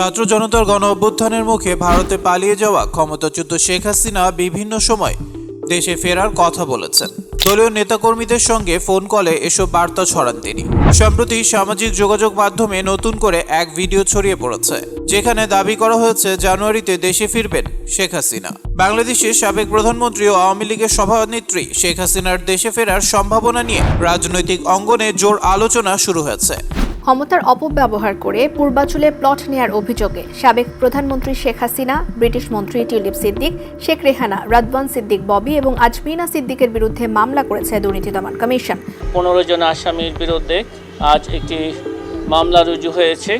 ছাত্র জনতার গণ অভ্যুত্থানের মুখে ভারতে পালিয়ে যাওয়া ক্ষমতাচ্যুত শেখ হাসিনা বিভিন্ন সময় দেশে ফেরার কথা বলেছেন। দলীয় নেতাকর্মীদের সঙ্গে ফোন কলে এসব বার্তা ছড়ান তিনি। সম্প্রতি সামাজিক যোগাযোগ মাধ্যমে নতুন করে এক ভিডিও ছড়িয়ে পড়েছে, যেখানে দাবি করা হয়েছে জানুয়ারিতে দেশে ফিরবেন শেখ হাসিনা। বাংলাদেশের সাবেক প্রধানমন্ত্রী ও আওয়ামী লীগের সভানেত্রী শেখ হাসিনার দেশে ফেরার সম্ভাবনা নিয়ে রাজনৈতিক অঙ্গনে জোর আলোচনা শুরু হয়েছে। ক্ষমতার অপব্যবহার করে পূর্বাঞ্চলে প্লট নেয়ার অভিযোগে সাবেক প্রধানমন্ত্রী শেখ হাসিনা ব্রিটিশ মন্ত্রী টিউলিপ সিদ্দিক শেখ রেহানা রাদবান সিদ্দিক ববি এবং আজমিনা সিদ্দিকের বিরুদ্ধে মামলা করেছে দুর্নীতি দমন কমিশন। পনেরো জন আসামির বিরুদ্ধে আজ একটি মামলা রুজু হয়েছে।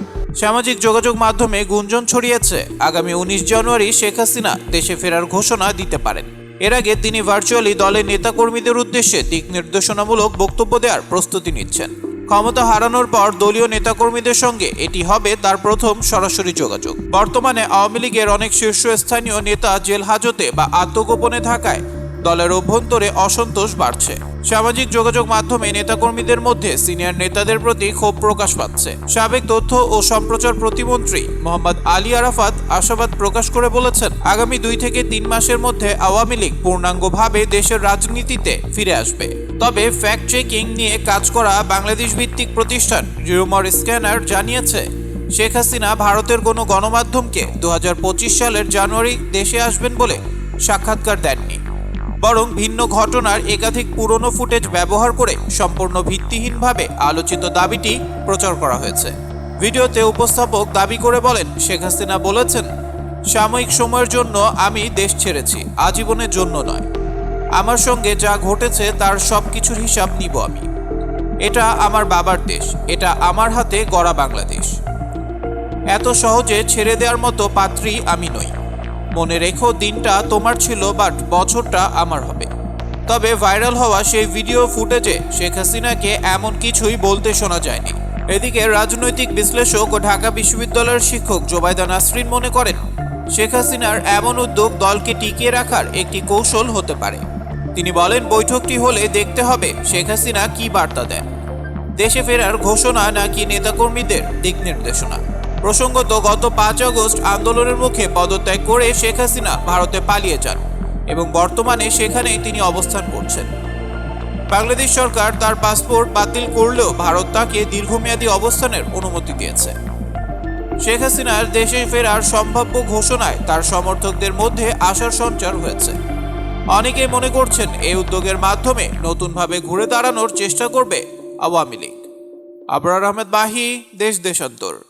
সামাজিক যোগাযোগ মাধ্যমে গুঞ্জন ছড়িয়েছে। আগামী উনিশ জানুয়ারি শেখ হাসিনা দেশে ফেরার ঘোষণা দিতে পারেন। এর আগে তিনি ভার্চুয়ালি দলের নেতাকর্মীদের উদ্দেশ্যে দিক নির্দেশনামূলক বক্তব্য দেওয়ার প্রস্তুতি নিচ্ছেন। ক্ষমতা হারানোর পর দলীয় নেতাকর্মীদের সঙ্গে এটি হবে তার প্রথম সরাসরি যোগাযোগ। বর্তমানে আওয়ামী লীগের অনেক শীর্ষস্থানীয় নেতা জেল হাজতে বা আত্মগোপনে থাকায় দলের অভ্যন্তরে অসন্তোষ বাড়ছে। সামাজিক যোগাযোগ মাধ্যমে নেতাকর্মীদের মধ্যে সিনিয়র নেতাদের প্রতি ক্ষোভ প্রকাশ পাচ্ছে। সাবেক তথ্য ও সম্প্রচার প্রতিমন্ত্রী মোহাম্মদ আলী আরাফাত আশাবাদ প্রকাশ করে বলেছেন, আগামী দুই থেকে তিন মাসের মধ্যে আওয়ামী লীগ পূর্ণাঙ্গভাবে দেশের রাজনীতিতে ফিরে আসবে। তবে ফ্যাক্ট চেকিং নিয়ে কাজ করা বাংলাদেশ ভিত্তিক প্রতিষ্ঠান রিউমার স্ক্যানার জানিয়েছে, শেখ হাসিনা ভারতের কোনো গণমাধ্যমকে দু হাজার পঁচিশ সালের জানুয়ারি দেশে আসবেন বলে সাক্ষাৎকার দেননি। বরং ভিন্ন ঘটনার একাধিক পুরনো ফুটেজ ব্যবহার করে সম্পূর্ণ ভিত্তিহীনভাবে আলোচিত দাবিটি প্রচার করা হয়েছে। ভিডিওতে উপস্থাপক দাবি করে বলেন, শেখ হাসিনা বলেছেন, সাময়িক সময়ের জন্য আমি দেশ ছেড়েছি, আজীবনের জন্য নয়। আমার সঙ্গে যা ঘটেছে তার সব কিছুর হিসাব নিব আমি। এটা আমার বাবার দেশ, এটা আমার হাতে গড়া বাংলাদেশ। এত সহজে ছেড়ে দেওয়ার মতো পাত্রী আমি নই। মনে রেখো, দিনটা তোমার ছিল বাট বছরটা আমার হবে। তবে ভাইরাল হওয়া সেই ভিডিও ফুটেজে শেখ হাসিনাকে এমন কিছুই বলতে শোনা যায়নি। এদিকে রাজনৈতিক বিশ্লেষক ও ঢাকা বিশ্ববিদ্যালয়ের শিক্ষক জোবায়দা নাসরিন মনে করেন, শেখ হাসিনার এমন উদ্যোগ দলকে টিকিয়ে রাখার একটি কৌশল হতে পারে। তিনি বলেন, বৈঠকটি হলে দেখতে হবে শেখ হাসিনা কি বার্তা দেন। দেশে ফেরার ঘোষণা নাকি নেতাকর্মীদের দিক নির্দেশনা? প্রসঙ্গত, গত পাঁচ আগস্ট আন্দোলনের মুখে পদত্যাগ করে শেখ হাসিনা ভারতে পালিয়ে যান এবং বর্তমানে সেখানেই তিনি অবস্থান করছেন। বাংলাদেশ সরকার তার পাসপোর্ট বাতিল করলেও ভারত তাকে দীর্ঘমেয়াদী অবস্থানের অনুমতি দিয়েছে। শেখ হাসিনার দেশে ফেরার সম্ভাব্য ঘোষণায় তার সমর্থকদের মধ্যে আশার সঞ্চার হয়েছে। অনেকেই মনে করছেন এই উদ্যোগের মাধ্যমে নতুনভাবে ঘুরে দাঁড়ানোর চেষ্টা করবে আওয়ামী লীগ। আবরার আহমেদ বাহি, দেশ দেশান্তর।